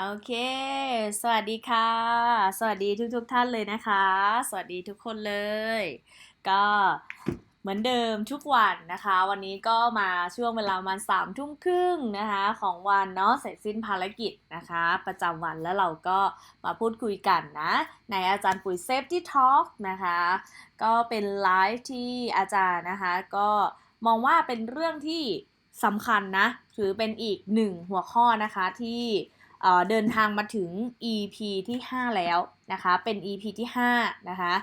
โอเค สวัสดีค่ะ สวัสดีทุกๆทท่านเลยนะคะ สวัสดีทุกคนเลย ก็เหมือนเดิมทุกวันนะคะ วันนี้ก็มาช่วงเวลาประมาณสามทุ่มครึ่งนะคะของวันเนาะเสร็จสิ้นภารกิจนะคะ ประจำวันแล้วเราก็มาพูดคุยกันนะ ในอาจารย์ปุ๋ย Safety Talk นะคะ ก็เป็นไลฟ์ที่อาจารย์นะคะ ก็มองว่าเป็นเรื่องที่สำคัญนะ ถือเป็นอีกหนึ่งหัวข้อนะคะที่ เดินทางมาถึง EP ที่ 5 แล้วนะคะ เป็น EP ที่5นะคะ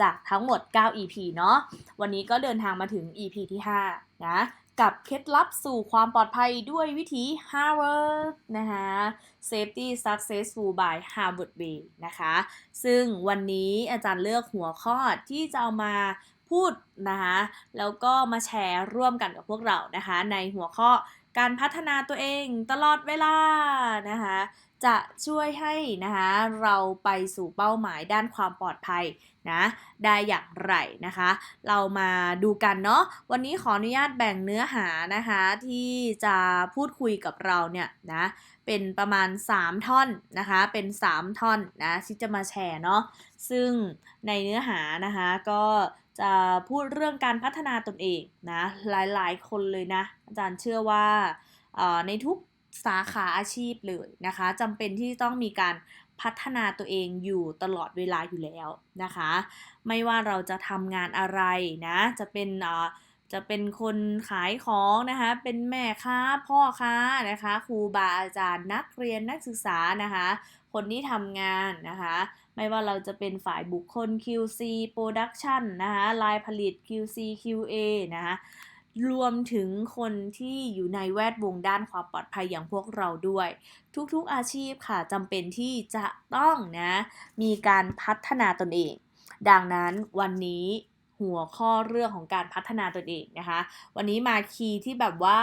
จากทั้งหมด 9 EP เนาะ วันนี้ก็เดินทางมาถึง EP ที่ 5 นะ กับเคล็ดลับสู่ความปลอดภัยด้วยวิธี Harvard นะคะ Safety Successful by Harvard Way นะคะ ซึ่งวันนี้อาจารย์เลือกหัวข้อที่จะเอามาพูดนะคะ แล้วก็มาแชร์ร่วมกันกับพวกเรานะคะ ในหัวข้อ การพัฒนาตัวเองตลอดเวลานะคะจะช่วยให้นะคะเราไปสู่เป้าหมายด้านความปลอดภัยนะได้อย่างไรนะคะ เรามาดูกันเนาะวันนี้ขออนุญาตแบ่งเนื้อหานะคะที่จะพูดคุยกับเราเนี่ยนะเป็นประมาณ 3 ท่อนนะคะเป็น 3 ท่อนนะที่จะมาแชร์เนาะซึ่งในเนื้อหานะคะก็ จะพูดเรื่องการพัฒนาตนเองนะหลายๆ คนเลยนะ อาจารย์เชื่อว่าในทุกสาขาอาชีพเลยนะคะจำเป็นที่ต้องมีการพัฒนาตัวเองอยู่ตลอดเวลาอยู่แล้วนะคะ ไม่ว่าเราจะทำงานอะไรนะจะเป็นจะเป็นคนขายของนะคะเป็นแม่ค้าพ่อค้านะคะครูบาอาจารย์นักเรียนนักศึกษานะคะคนที่ทำงานนะคะ ไม่ว่าเราจะเป็นฝ่ายบุคคล QC Production นะคะลายผลิต QC QA นะคะรวมถึงคนที่อยู่ในแวดวงด้านความปลอดภัยอย่างพวกเราด้วย ทุกๆอาชีพค่ะจำเป็นที่จะต้องนะมีการพัฒนาตนเอง ดังนั้นวันนี้ หัวข้อเรื่องของการพัฒนาตนเองนะคะ วันนี้มาคีย์ที่แบบว่า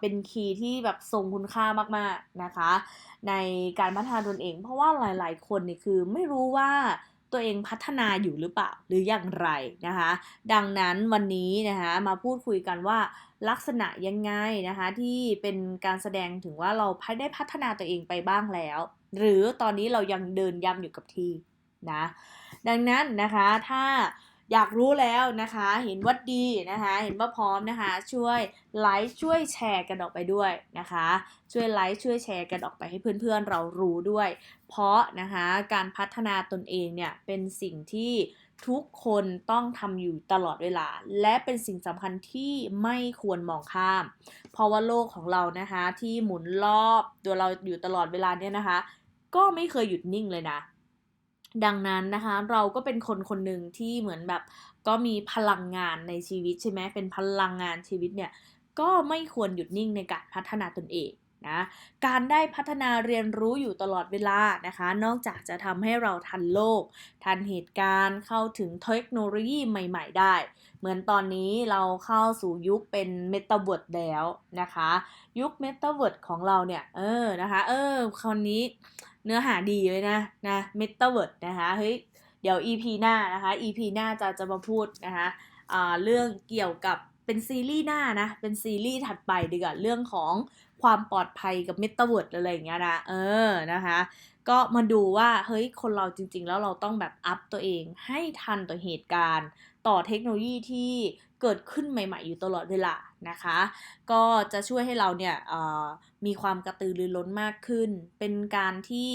เป็นคีย์ที่แบบทรงคุณค่ามากๆนะคะ ในการพัฒนาตนเอง เพราะว่าหลายๆ คนนี่คือไม่รู้ว่าตัวเองพัฒนาอยู่หรือเปล่าหรืออย่างไรนะคะ ดังนั้นวันนี้นะคะมาพูดคุยกันว่าลักษณะยังไงนะคะ ที่เป็นการแสดงถึงว่าเราได้พัฒนาตัวเองไปบ้างแล้ว หรือตอนนี้เรายังเดินย้ำอยู่กับที่นะดังนั้นนะคะถ้า อยากรู้แล้วนะคะ เห็นว่าดีนะคะ เห็นว่าพร้อมนะคะ ช่วยไลค์ช่วยแชร์กันออกไปด้วยนะคะ ช่วยไลค์ช่วยแชร์กันออกไปให้เพื่อนๆเรารู้ด้วย เพราะนะคะการพัฒนาตนเองเนี่ยเป็นสิ่งที่ทุกคนต้องทำอยู่ตลอดเวลา และเป็นสิ่งสำคัญที่ไม่ควรมองข้าม เพราะว่าโลกของเรานะคะ ที่หมุนรอบตัวเราอยู่ตลอดเวลาเนี่ยนะคะ ก็ไม่เคยหยุดนิ่งเลยนะ ดังนั้นนะคะเราก็เป็นคนคนหนึ่งที่เหมือนแบบก็มีพลังงานในชีวิตใช่ไหมเป็นพลังงานชีวิตเนี่ยก็ไม่ควรหยุดนิ่งในการพัฒนาตนเองนะการได้พัฒนาเรียนรู้อยู่ตลอดเวลานะคะ นอกจากจะทำให้เราทันโลก ทันเหตุการณ์เข้าถึงเทคโนโลยีใหม่ ๆ ได้ เหมือนตอนนี้เราเข้าสู่ยุคเป็นเมตาเวิร์ดแล้วนะคะ ยุคเมตาเวิร์ดของเราเนี่ย เออนะคะ เออคราวนี้ เนื้อหาดีเลยนะนะเมตาเวิร์ดนะคะเฮ้ยเดี๋ยว EP หน้านะคะ EP หน้าจะจะมาพูดนะคะอ่าเรื่องเกี่ยวกับเป็นซีรีส์หน้านะ เป็นซีรีส์ถัดไปดีกว่าเรื่องของความปลอดภัยกับเมตาเวิร์ดอะไรอย่างเงี้ยนะ เออนะคะ ก็มาดูว่าเฮ้ยคนเราจริง ๆ แล้วเราต้องแบบอัพตัวเองให้ทันต่อเหตุการณ์ ต่อเทคโนโลยีที่เกิดขึ้นใหม่ ๆ อยู่ตลอดเวลานะคะ ก็จะช่วยให้เราเนี่ยมีความกระตือรือร้นมากขึ้น เป็นการที่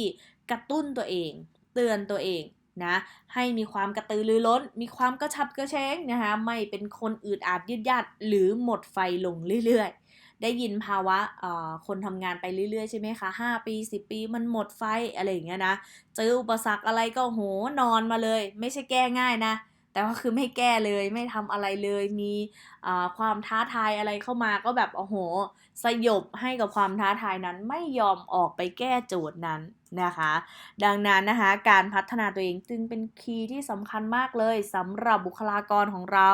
กระตุ้นตัวเอง เตือนตัวเองนะให้มีความกระตือรือร้น มีความกระชับกระเชงนะคะไม่เป็นคนอืดอาดยืดยัดหรือหมดไฟลงเรื่อยๆ ได้ยินภาวะคนทำงานไปเรื่อยๆ ใช่ไหมคะ 5 ปี 10 ปีมันหมดไฟอะไรอย่างเงี้ยนะ เจออุปสรรคอะไรก็โหนอนมาเลย ไม่ใช่แก้ง่ายนะ แต่ว่าคือไม่แก้เลยไม่ทำอะไรเลยมีความท้าทายอะไรเข้ามาก็แบบโอ้โห สยบให้กับความท้าทายนั้นไม่ยอมออกไปแก้โจทย์นั้นนะคะ ดังนั้นนะคะการพัฒนาตัวเองจึงเป็นคีย์ที่สำคัญมากเลยสำหรับบุคลากรของเรา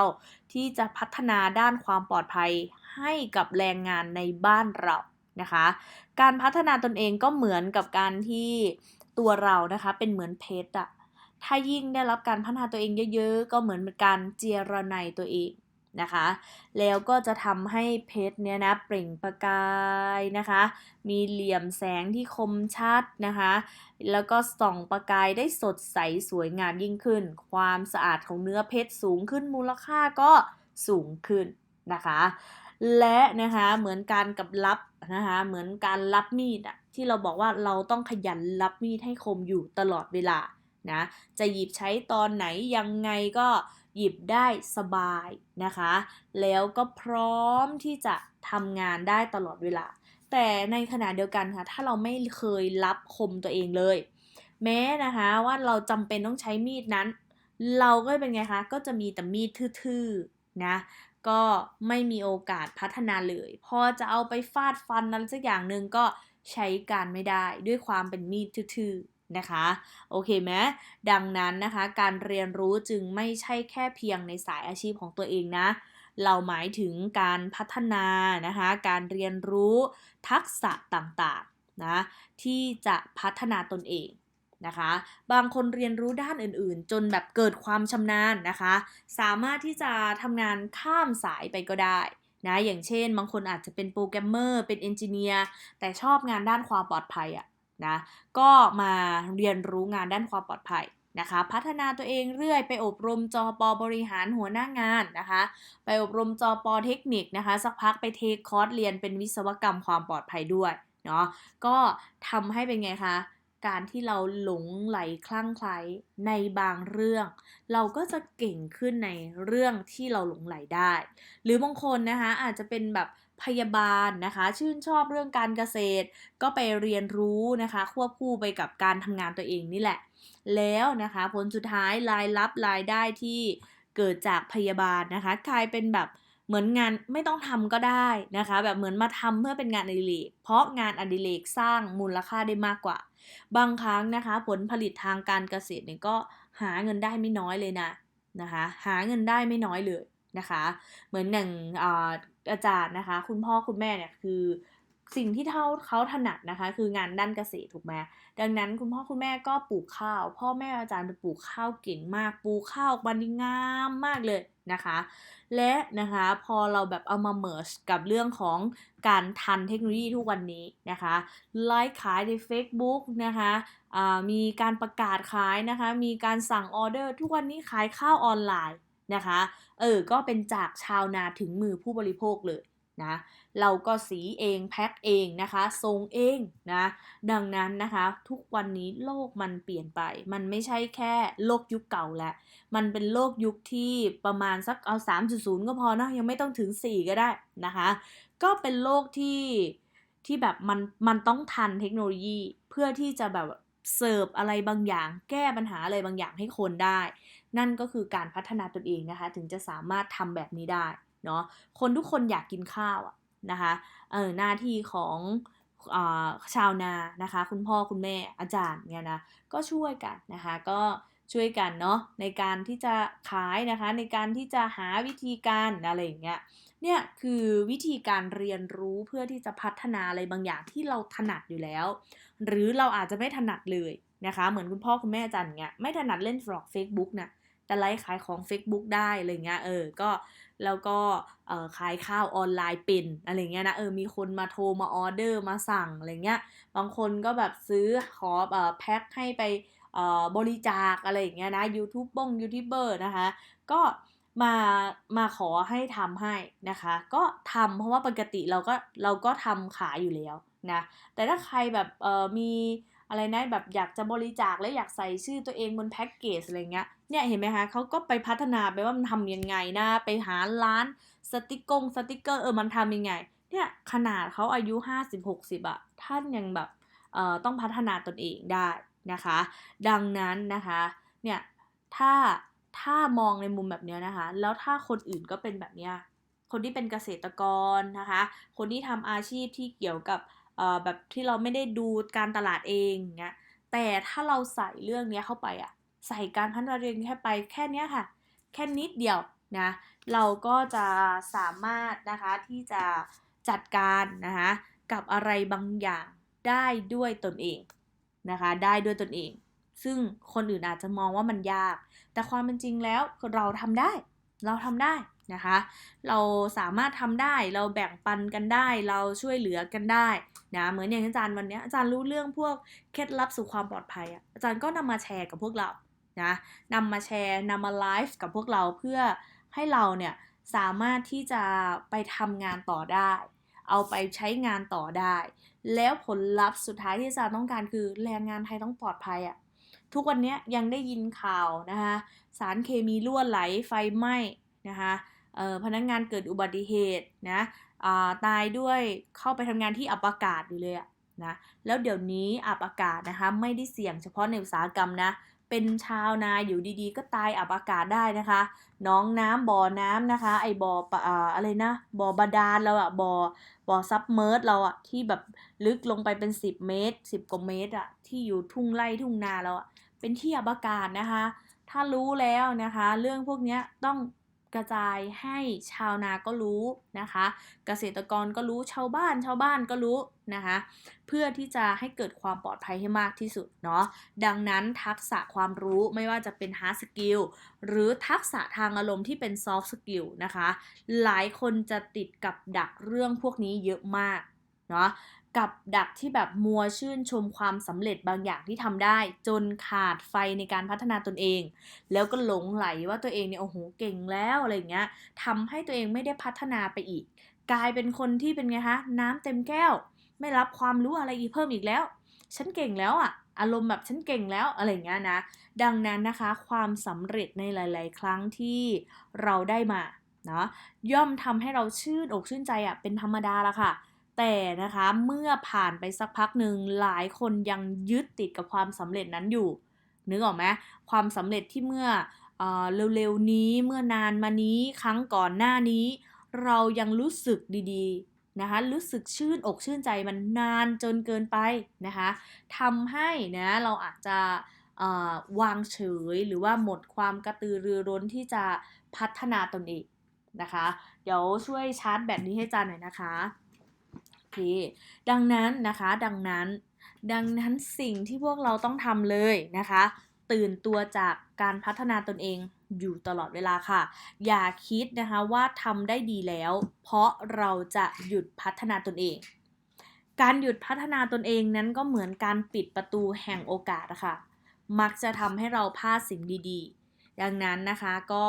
ที่จะพัฒนาด้านความปลอดภัยให้กับแรงงานในบ้านเรานะคะ การพัฒนาตนเองก็เหมือนกับการที่ตัวเรานะคะเป็นเหมือนเพชรอะ ถ้ายิ่งได้รับการพัฒนาตัวเองเยอะๆ ก็เหมือนเป็นการเจรไนตัวเองนะคะ แล้วก็จะทำให้เพชรเนี่ยนะเปล่งประกายนะคะ มีเหลี่ยมแสงที่คมชัดนะคะ แล้วก็ส่องประกายได้สดใสสวยงามยิ่งขึ้น ความสะอาดของเนื้อเพชรสูงขึ้นมูลค่าก็สูงขึ้นนะคะ และนะคะเหมือนการกับรับนะคะเหมือนการรับมีดอะที่เราบอกว่าเราต้องขยันรับมีดให้คมอยู่ตลอดเวลา นะจะหยิบใช้ตอนไหนยังไงก็หยิบได้สบายนะคะ แล้วก็พร้อมที่จะทำงานได้ตลอดเวลา แต่ในขณะเดียวกันค่ะ ถ้าเราไม่เคยรับคมตัวเองเลย แม้นะคะว่าเราจำเป็นต้องใช้มีดนั้น เราก็เป็นไงคะก็จะมีแต่มีดทื่อๆนะก็ไม่มีโอกาสพัฒนาเลย พอจะเอาไปฟาดฟันนั้นสักอย่างหนึ่งก็ใช้การไม่ได้ด้วยความเป็นมีดทื่อๆ นะคะ โอเคไหมดังนั้นนะคะ การเรียนรู้จึงไม่ใช่แค่เพียงในสายอาชีพของตัวเองนะ เราหมายถึงการพัฒนานะคะ การเรียนรู้ทักษะต่างๆนะที่จะพัฒนาตนเองนะคะ บางคนเรียนรู้ด้านอื่นๆ จนแบบเกิดความชำนาญนะคะ สามารถที่จะทำงานข้ามสายไปก็ได้นะอย่างเช่น บางคนอาจจะเป็นโปรแกรมเมอร์เป็นเอนจิเนียร์แต่ชอบงานด้านความปลอดภัยอะ นะก็มาเรียนรู้งานด้านความปลอดภัยนะคะ พัฒนาตัวเองเรื่อยไปอบรมจอปอบริหารหัวหน้างานนะคะ ไปอบรมจอปอเทคนิคนะคะ สักพักไปเทคคอร์สเรียนเป็นวิศวกรรมความปลอดภัยด้วยเนาะก็ทำให้เป็นไงคะการที่เราหลงไหลคลั่งไคล้ในบางเรื่อง เราก็จะเก่งขึ้นในเรื่องที่เราหลงไหลได้ หรือบางคนนะคะอาจจะเป็นแบบ พยาบาลนะคะ ชื่นชอบเรื่องการเกษตร ก็ไปเรียนรู้นะคะ ควบคู่ไปกับการทำงานตัวเองนี่แหละ แล้วนะคะผลสุดท้ายรายรับรายได้ที่เกิดจากพยาบาลนะคะกลายเป็นแบบเหมือนงานไม่ต้องทำก็ได้นะคะ แบบเหมือนมาทำเพื่อเป็นงานอดิเรกเพราะงานอดิเรกสร้างมูลค่าได้มากกว่า บางครั้งนะคะ ผลผลิตทางการเกษตรเนี่ยก็หาเงินได้ไม่น้อยเลยนะนะคะ หาเงินได้ไม่น้อยเลยนะคะ เหมือนอย่าง อาจารย์นะคะ คุณพ่อคุณแม่เนี่ยคือสิ่งที่เขาเขาถนัดนะคะ คืองานด้านเกษตรถูกไหมดังนั้นคุณพ่อคุณแม่ก็ปลูกข้าว พ่อแม่อาจารย์ปลูกข้าวเก่งมากปลูกข้าวบันดีงามมากเลยนะคะ และนะคะพอเราแบบเอามาเมิร์ชกับเรื่องของการทันเทคโนโลยีทุกวันนี้นะคะไลฟ์ขายใน Facebook นะคะมีการประกาศขายนะคะ มีการสั่งออเดอร์ ทุกวันนี้ขายข้าวออนไลน์ นะคะ เออ ก็เป็นจากชาวนาถึงมือผู้บริโภคเลยนะเราก็สีเองแพ็คเองนะคะส่งเองนะดังนั้นนะคะทุกวันนี้โลกมันเปลี่ยนไป มันไม่ใช่แค่โลกยุคเก่าแล้วมันเป็นโลกยุคที่ประมาณสักเอา 3.0 ก็พอนะยังไม่ต้องถึง 4 ก็ได้นะคะก็เป็นโลกที่ที่แบบมันมันต้องทันเทคโนโลยีเพื่อที่จะแบบเสิร์ฟอะไรบางอย่าง แก้ปัญหาอะไรบางอย่างให้คนได้ นั่นก็คือการพัฒนาตนเองนะคะ ถึงจะสามารถทำแบบนี้ได้เนาะคนทุกคนอยากกินข้าวอะนะคะเออหน้าที่ของชาวนานะคะ คุณพ่อคุณแม่อาจารย์เนี่ยนะก็ช่วยกันนะคะก็ช่วยกันเนาะในการที่จะขายนะคะในการที่จะหาวิธีการอะไรอย่างเงี้ยเนี่ยคือวิธีการเรียนรู้เพื่อที่จะพัฒนาอะไรบางอย่างที่เราถนัดอยู่แล้ว หรือเราอาจจะไม่ถนัดเลยนะคะ เหมือนคุณพ่อคุณแม่อาจารย์เงี้ยไม่ถนัดเล่นฟลอกเฟซบุ๊กนะ แต่ไลฟ์ขายของ Facebook ได้อะไรเงี้ยเออก็แล้วก็ขายข้าวออนไลน์เป็นอะไรเงี้ยนะเออมีคนมาโทรมาออเดอร์มาสั่งอะไรเงี้ยบางคนก็แบบซื้อขอแพ็คให้ไปบริจาคอะไรอย่างเงี้ยนะยูทูบบ้งยูทูบเบอร์นะคะก็มามาขอให้ทำให้นะคะ ก็ทำเพราะว่าปกติเราก็เราก็ทำขายอยู่แล้วนะแต่ถ้าใครแบบมีอะไรนะแบบอยากจะบริจาคและอยากใส่ชื่อตัวเองบนแพ็กเกจอะไรเงี้ย เนี่ยเห็นไหมคะเขาก็ไปพัฒนาไปว่ามันทำยังไงนะ ไปหาร้านสติกงสติกเกอร์เออมันทำยังไง เนี่ยขนาดเขาอายุ 50-60อะท่านยังแบบเอ่อต้องพัฒนาตนเองได้นะคะ ดังนั้นนะคะเนี่ยถ้าถ้ามองในมุมแบบนี้นะคะ แล้วถ้าคนอื่นก็เป็นแบบนี้คนที่เป็นเกษตรกรนะคะ คนที่ทำอาชีพที่เกี่ยวกับแบบที่เราไม่ได้ดูการตลาดเองเงี้ยแต่ถ้าเราใส่เรื่องนี้เข้าไปอะ ใส่การพัฒนาเรียนแค่ไปแค่นี้ค่ะ แค่นิดเดียวนะเราก็จะสามารถนะคะที่จะจัดการนะคะกับอะไรบางอย่างได้ด้วยตนเองนะคะได้ด้วยตนเอง ซึ่งคนอื่นอาจจะมองว่ามันยาก แต่ความเป็นจริงแล้วเราทำได้ เราทำได้นะคะ เราสามารถทำได้เราแบ่งปันกันได้ เราช่วยเหลือกันได้นะเหมือนอย่างอาจารย์วันนี้อาจารย์รู้เรื่องพวกเคล็ดลับสู่ความปลอดภัยอะอาจารย์ก็นำมาแชร์กับพวกเรา นะนำมาแชร์นำมาไลฟ์กับพวกเราเพื่อให้เราเนี่ยสามารถที่จะไปทำงานต่อได้ เอาไปใช้งานต่อได้ แล้วผลลัพธ์สุดท้ายที่อาจารย์ต้องการคือแรงงานไทยต้องปลอดภัยอะทุกวันนี้ยังได้ยินข่าวนะคะสารเคมีรั่วไหลไฟไหม้นะคะพนักงานเกิดอุบัติเหตุนะาตายด้วยเข้าไปทำงานที่อับอากาศอยู่เลยอะนะแล้วเดี๋ยวนี้อับอากาศนะคะไม่ได้เสี่ยงเฉพาะในอุตสาหกรรมนะ เป็นชาวนาอยู่ดีๆ ก็ตายอับอากาศได้นะคะน้องน้ำบ่อน้ำนะคะ ไอ้บ่ออะไรนะบ่อบาดาลเราอะบ่อบ่อซับเมิร์สเราอะที่แบบลึกลงไปเป็น 10 เมตร 10กว่าเมตรอะที่อยู่ทุ่งไร่ทุ่งนาเราอะเป็นที่อับอากาศนะคะ ถ้ารู้แล้วนะคะ เรื่องพวกนี้ต้อง กระจายให้ชาวนาก็รู้นะคะ เกษตรกรก็รู้ชาวบ้านชาวบ้านก็รู้นะคะ เพื่อที่จะให้เกิดความปลอดภัยให้มากที่สุดเนาะดังนั้นทักษะความรู้ไม่ว่าจะเป็น hard skill หรือทักษะทางอารมณ์ที่เป็น soft skill นะคะ หลายคนจะติดกับดักเรื่องพวกนี้เยอะมากเนาะ กับดักที่แบบมัวชื่นชมความสำเร็จบางอย่างที่ทำได้ จนขาดไฟในการพัฒนาตนเอง แล้วก็หลงไหลว่าตัวเองเนี่ยโอ้โหเก่งแล้วอะไรอย่างเงี้ยทำให้ตัวเองไม่ได้พัฒนาไปอีก กลายเป็นคนที่เป็นไงคะน้ำเต็มแก้ว ไม่รับความรู้อะไรอีกเพิ่มอีกแล้ว ฉันเก่งแล้วอะอารมณ์แบบฉันเก่งแล้วอะไรเงี้ยนะ ดังนั้นนะคะ ความสำเร็จในหลาย ๆ ครั้งที่เราได้มาเนาะย่อมทำให้เราชื่นอกชื่นใจอะเป็นธรรมดาละค่ะ แต่นะคะเมื่อผ่านไปสักพักหนึ่งหลายคนยังยึดติดกับความสำเร็จนั้นอยู่นึกออกไหมความสำเร็จที่เมื่อเร็วๆนี้เมื่อนานมานี้ครั้งก่อนหน้านี้ เรายังรู้สึกดีๆนะคะรู้สึกชื่นอกชื่นใจมันนานจนเกินไปนะคะทำให้นะเราอาจจะวางเฉยหรือว่าหมดความกระตือรือร้นที่จะพัฒนาตนเองนะคะ เดี๋ยวช่วยชาร์จแบตนี้ให้จานหน่อยนะคะ เค ดังนั้นนะคะ ดังนั้น ดังนั้นสิ่งที่พวกเราต้องทำเลยนะคะ ตื่นตัวจากการพัฒนาตนเองอยู่ตลอดเวลาค่ะ อย่าคิดนะคะว่าทำได้ดีแล้ว เพราะเราจะหยุดพัฒนาตนเอง การหยุดพัฒนาตนเองนั้นก็เหมือนการปิดประตูแห่งโอกาสะค่ะมักจะทำให้เราพลาดสิ่งดี ๆ ดังนั้นนะคะก็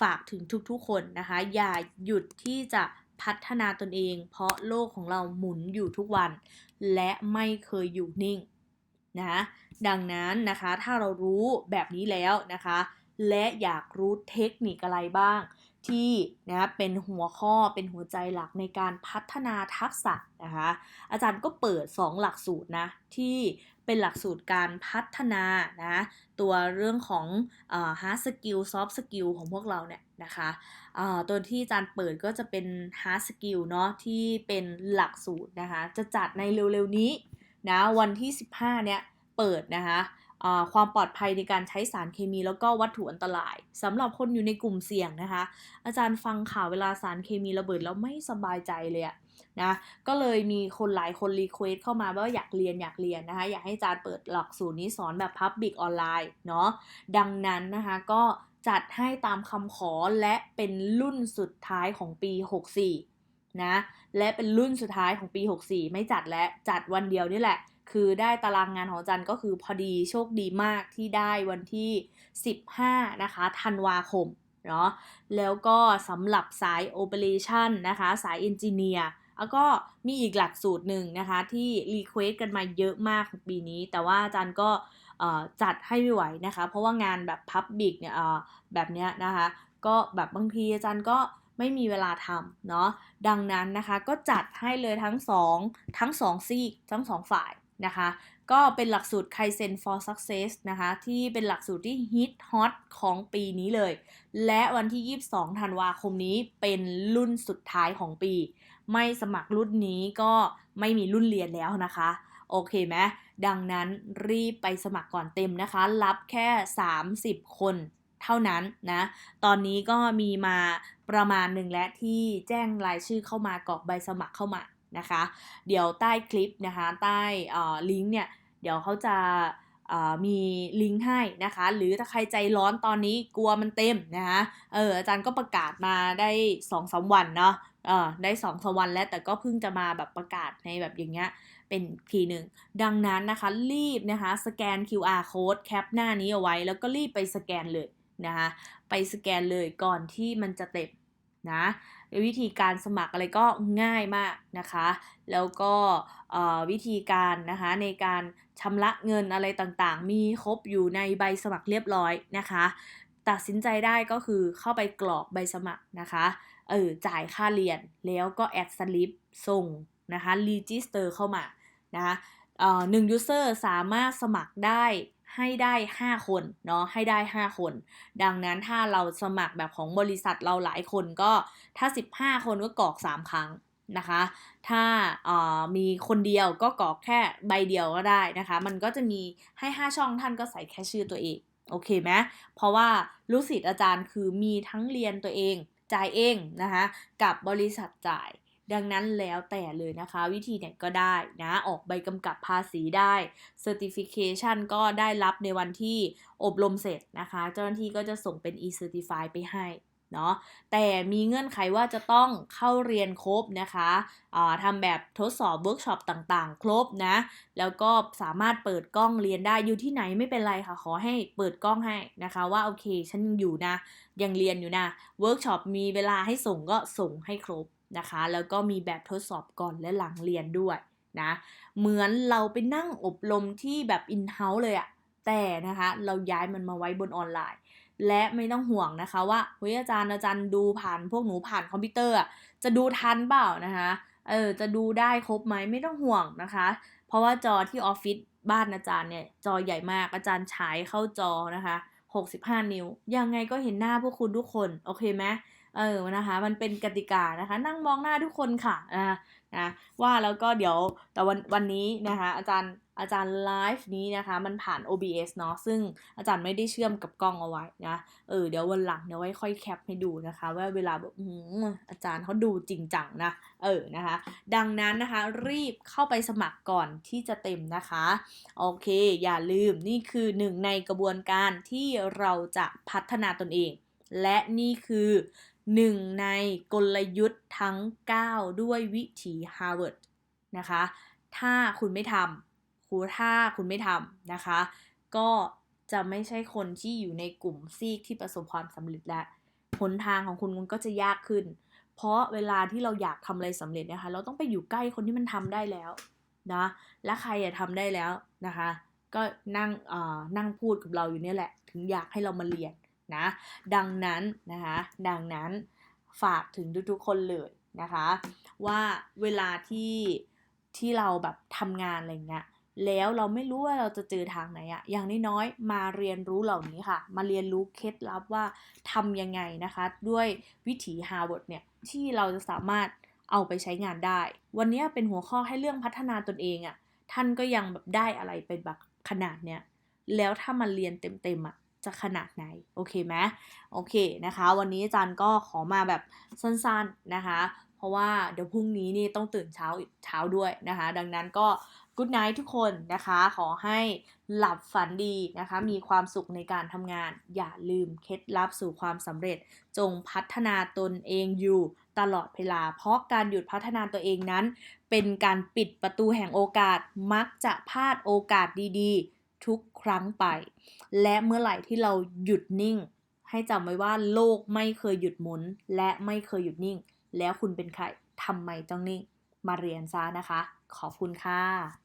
ฝากถึงทุกๆคนนะคะ อย่าหยุดที่จะ พัฒนาตนเอง เพราะโลกของเราหมุนอยู่ทุกวัน และไม่เคยอยู่นิ่งนะดังนั้นนะคะถ้าเรารู้แบบนี้แล้วนะคะ และอยากรู้เทคนิคอะไรบ้าง ที่นะเป็นหัวข้อเป็นหัวใจหลักในการพัฒนาทักษะนะคะอาจารย์ก็เปิด 2 หลักสูตรนะที่เป็นหลักสูตรการพัฒนานะตัวเรื่องของ hard skill soft skill ของพวกเราเนี่ย นะคะตัวที่อาจารย์เปิดก็จะเป็น hard skill เนาะที่เป็นหลักสูตรนะคะ จะจัดในเร็วๆนี้นะวันที่ 15 เนี่ยเปิดนะคะความปลอดภัยในการใช้สารเคมีแล้วก็วัตถุอันตรายสำหรับคนอยู่ในกลุ่มเสี่ยงนะคะ อาจารย์ฟังข่าวเวลาสารเคมีระเบิดแล้วไม่สบายใจเลยอะนะก็เลยมีคนหลายคนรีเควสเข้ามาว่าอยากเรียนอยากเรียนนะคะ อยากให้อาจารย์เปิดหลักสูตรนี้สอนแบบ Public ออนไลน์เนาะดังนั้นนะคะก็ จัดให้ตามคำขอและเป็นรุ่นสุดท้ายของปี 64 นะ และเป็นรุ่นสุดท้ายของปี 64 ไม่จัดและจัดวันเดียวนี่แหละ คือได้ตารางงานของจันก็คือพอดีโชคดีมากที่ได้วันที่ 15 นะคะธันวาคมเนาะแล้วก็สำหรับสาย Operation นะคะสาย Engineer แล้วก็มีอีกหลักสูตรหนึ่งนะคะที่รีเควสกันมาเยอะมากของปีนี้ แต่ว่าอาจารย์ก็ จัดให้ไม่ไหวนะคะ เพราะว่างานแบบ Public เนี่ยแบบเนี้ยนะคะ ก็แบบบางทีอาจารย์ก็ไม่มีเวลาทำเนาะดังนั้นนะคะก็จัดให้เลยทั้งสองทั้งสองซีกทั้งสองฝ่ายนะคะก็เป็นหลักสูตร Kaizen for Success นะคะที่เป็นหลักสูตรที่ฮิตฮอตของปีนี้เลย และวันที่ 22 ธันวาคมนี้เป็นรุ่นสุดท้ายของปี ไม่สมัครรุ่นนี้ก็ไม่มีรุ่นเรียนแล้วนะคะ โอเคไหม ดังนั้นรีบไปสมัครก่อนเต็มนะคะ รับแค่ 30 คนเท่านั้นนะ ตอนนี้ก็มีมาประมาณหนึ่งและที่แจ้งรายชื่อเข้ามากรอกใบสมัครเข้ามานะคะ เดี๋ยวใต้คลิปนะคะ ใต้ลิงก์เนี่ยเดี๋ยวเขาจะมีลิงก์ให้นะคะ หรือถ้าใครใจร้อนตอนนี้กลัวมันเต็มนะคะเอออาจารย์ก็ประกาศมาได้สองสามวันเนาะเออได้สองสามวันแล้วแต่ก็เพิ่งจะมาแบบประกาศในแบบอย่างเงี้ย เป็นทีหนึ่ง ดังนั้นนะคะรีบนะคะสแกน QR code แคปหน้านี้เอาไว้ แล้วก็รีบไปสแกนเลยนะคะไปสแกนเลยก่อนที่มันจะเต็มนะวิธีการสมัครอะไรก็ง่ายมากนะคะ แล้วก็วิธีการนะคะในการชำระเงินอะไรต่างๆ มีครบอยู่ในใบสมัครเรียบร้อยนะคะ ตัดสินใจได้ก็คือเข้าไปกรอกใบสมัครนะคะเออจ่ายค่าเรียนแล้วก็แอดสลิปส่งนะคะรีจิสเตอร์เข้ามา นะคะหนึ่งยูเซอร์สามารถสมัครได้ให้ได้ 5 คนเนาะให้ได้ 5 คน ดังนั้นถ้าเราสมัครแบบของบริษัทเราหลายคนก็ถ้า 15 คนก็กรอก 3 ครั้งนะคะ ถ้ามีคนเดียวก็กรอกแค่ใบเดียวก็ได้นะคะ มันก็จะมีให้ 5 ช่องท่านก็ใส่แค่ชื่อตัวเอง โอเคไหมเพราะว่าลูกศิษย์อาจารย์คือมีทั้งเรียนตัวเองจ่ายเองนะคะกับบริษัทจ่าย ดังนั้นแล้วแต่เลยนะคะ วิธีไหนก็ได้นะ ออกใบกำกับภาษีได้ Certification ก็ได้รับในวันที่อบรมเสร็จนะคะ เจ้าหน้าที่ก็จะส่งเป็น e-certify ไปให้เนาะแต่มีเงื่อนไขว่าจะต้องเข้าเรียนครบนะคะทำแบบทดสอบเวิร์กช็อปต่างๆ ครบนะ แล้วก็สามารถเปิดกล้องเรียนได้อยู่ที่ไหนไม่เป็นไรค่ะ ขอให้เปิดกล้องให้นะคะว่าโอเค ฉันอยู่นะ ยังเรียนอยู่นะเวิร์กช็อปมีเวลาให้ส่งก็ส่งให้ครบ นะคะ แล้วก็มีแบบทดสอบก่อนและหลังเรียนด้วยนะเหมือนเราไปนั่งอบรมที่แบบ in-house เลยอะแต่นะคะเราย้ายมันมาไว้บนออนไลน์ และไม่ต้องห่วงนะคะว่าเฮ้ยอาจารย์อาจารย์ดูผ่านพวกหนูผ่านคอมพิวเตอร์จะดูทันเปล่านะคะเออจะดูได้ครบไหมไม่ต้องห่วงนะคะ เพราะว่าจอที่ออฟฟิศบ้านอาจารย์เนี่ยจอใหญ่มากอาจารย์ฉายเข้าจอนะคะ 65 นิ้ว ยังไงก็เห็นหน้าพวกคุณทุกคน โอเคไหม เออนะคะมันเป็นกติกานะคะ นั่งมองหน้าทุกคนค่ะนะนะว่าแล้วก็เดี๋ยวแต่วันวันนี้นะคะอาจารย์อาจารย์ไลฟ์นี้นะคะมันผ่าน OBS เนาะซึ่งอาจารย์ไม่ได้เชื่อมกับกล้องเอาไว้นะเออเดี๋ยววันหลังเดี๋ยวไว้ค่อยแคปให้ดูนะคะ ว่าเวลาแบบอืมอาจารย์เขาดูจริงจังนะเออนะคะ ดังนั้นนะคะรีบเข้าไปสมัครก่อนที่จะเต็มนะคะโอเค อย่าลืมนี่คือหนึ่งในกระบวนการที่เราจะพัฒนาตนเอง และนี่คือ หนึ่งในกลยุทธ์ทั้ง 9 ด้วยวิถี Harvard นะคะ ถ้าคุณไม่ทำครูถ้าคุณไม่ทำนะคะ ก็จะไม่ใช่คนที่อยู่ในกลุ่มซีกที่ประสบความสำเร็จและหนทางของคุณมันก็จะยากขึ้น เพราะเวลาที่เราอยากทำอะไรสำเร็จนะคะ เราต้องไปอยู่ใกล้คนที่มันทำได้แล้วนะและใครอยากทำได้แล้วนะคะ ก็นั่งนั่งพูดกับเราอยู่เนี่ยแหละ ถึงอยากให้เรามาเรียน นะ ดังนั้นนะคะดังนั้นฝากถึงทุกๆคนเลยนะคะ ว่าเวลาที่ที่เราแบบทำงานอะไรเงี้ยแล้วเราไม่รู้ว่าเราจะเจอทางไหนอะอย่างน้อยๆ มาเรียนรู้เหล่านี้ค่ะ มาเรียนรู้เคล็ดลับว่าทำยังไงนะคะ ด้วยวิถี Harvard เนี่ย ที่เราจะสามารถเอาไปใช้งานได้ วันนี้เป็นหัวข้อให้เรื่องพัฒนาตนเองอะท่านก็ยังแบบได้อะไรเป็นแบบขนาดเนี้ย แล้วถ้ามาเรียนเต็มๆอะ จะขนาดไหน โอเคไหมโอเคนะคะ วันนี้อาจารย์ก็ขอมาแบบสั้นๆนะคะ เพราะว่าเดี๋ยวพรุ่งนี้นี่ต้องตื่นเช้าเช้าด้วยนะคะ ดังนั้นก็กู๊ดไนท์ทุกคนนะคะ ขอให้หลับฝันดีนะคะ มีความสุขในการทำงาน อย่าลืมเคล็ดลับสู่ความสำเร็จ จงพัฒนาตนเองอยู่ตลอดเวลา เพราะการหยุดพัฒนาตัวเองนั้น เป็นการปิดประตูแห่งโอกาส มักจะพลาดโอกาสดีๆ ทุกครั้งไป และเมื่อไหร่ที่เราหยุดนิ่ง ให้จำไว้ว่าโลกไม่เคยหยุดหมุน และไม่เคยหยุดนิ่ง แล้วคุณเป็นใครทำไมต้องนิ่ง มาเรียนซะนะคะ ขอบคุณค่ะ